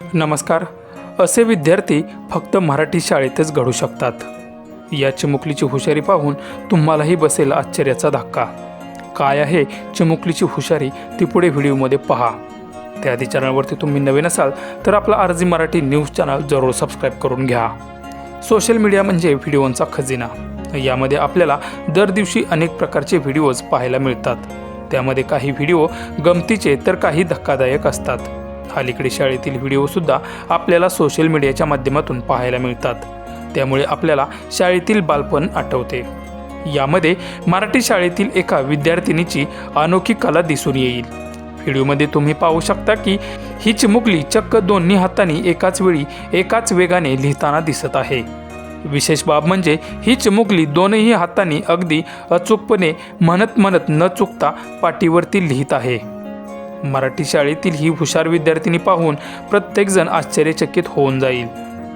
नमस्कार. असे विद्यार्थी फक्त मराठी शाळेतच घडू शकतात. या चिमुकलीची हुशारी पाहून तुम्हालाही बसेल आश्चर्याचा धक्का. काय आहे चिमुकलीची हुशारी ती पुढे व्हिडिओमध्ये पहा. त्याआधी चॅनलवरती तुम्ही नवीन असाल तर आपला आरजी मराठी न्यूज चॅनल जरूर सबस्क्राईब करून घ्या. सोशल मीडिया म्हणजे व्हिडिओंचा खजिना. यामध्ये आपल्याला दर दिवशी अनेक प्रकारचे व्हिडिओज पाहायला मिळतात. त्यामध्ये काही व्हिडिओ गमतीचे तर काही धक्कादायक असतात. अलीकडे शाळेतील व्हिडिओसुद्धा आपल्याला सोशल मीडियाच्या माध्यमातून पाहायला मिळतात. त्यामुळे आपल्याला शाळेतील बालपण आठवते. यामध्ये मराठी शाळेतील एका विद्यार्थिनीची अनोखी कला दिसून येईल. व्हिडिओमध्ये तुम्ही पाहू शकता की ही चिमुकली चक्क दोन्ही हातांनी एकाच वेळी एकाच वेगाने लिहिताना दिसत आहे. विशेष बाब म्हणजे ही चिमुकली दोनही हातांनी अगदी अचूकपणे म्हणत म्हणत न चुकता पाठीवरती लिहित आहे. मराठी शाळेतील ही हुशार विद्यार्थिनी पाहून प्रत्येकजण आश्चर्यचकित होऊन जाईल.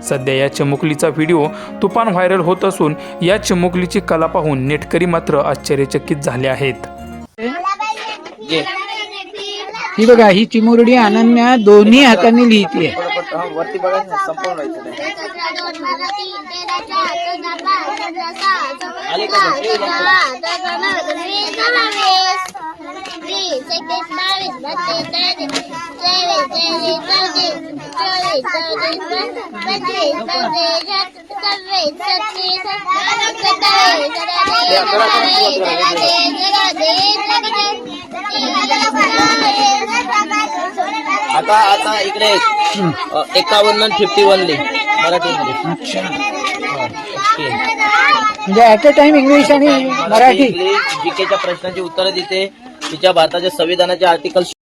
सध्या या चिमुकलीचा व्हिडिओ तुफान व्हायरल होत असून या चिमुकलीची कला पाहून नेटकरी मात्र आश्चर्यचकित झाले आहेत. ही बघा ही चिमुरडी अनन्या दोन्ही हाताने लिहितीये. आता आता इकडे एकावन्न फिफ्टी वन लिह मराठीमध्ये अच्छा. ओके. म्हणजे ऍट अ टाइम इंग्लिश आणि मराठी जीकेच्या प्रश्नांची उत्तरं देते. तिच्या भारताच्या संविधानाचे आर्टिकल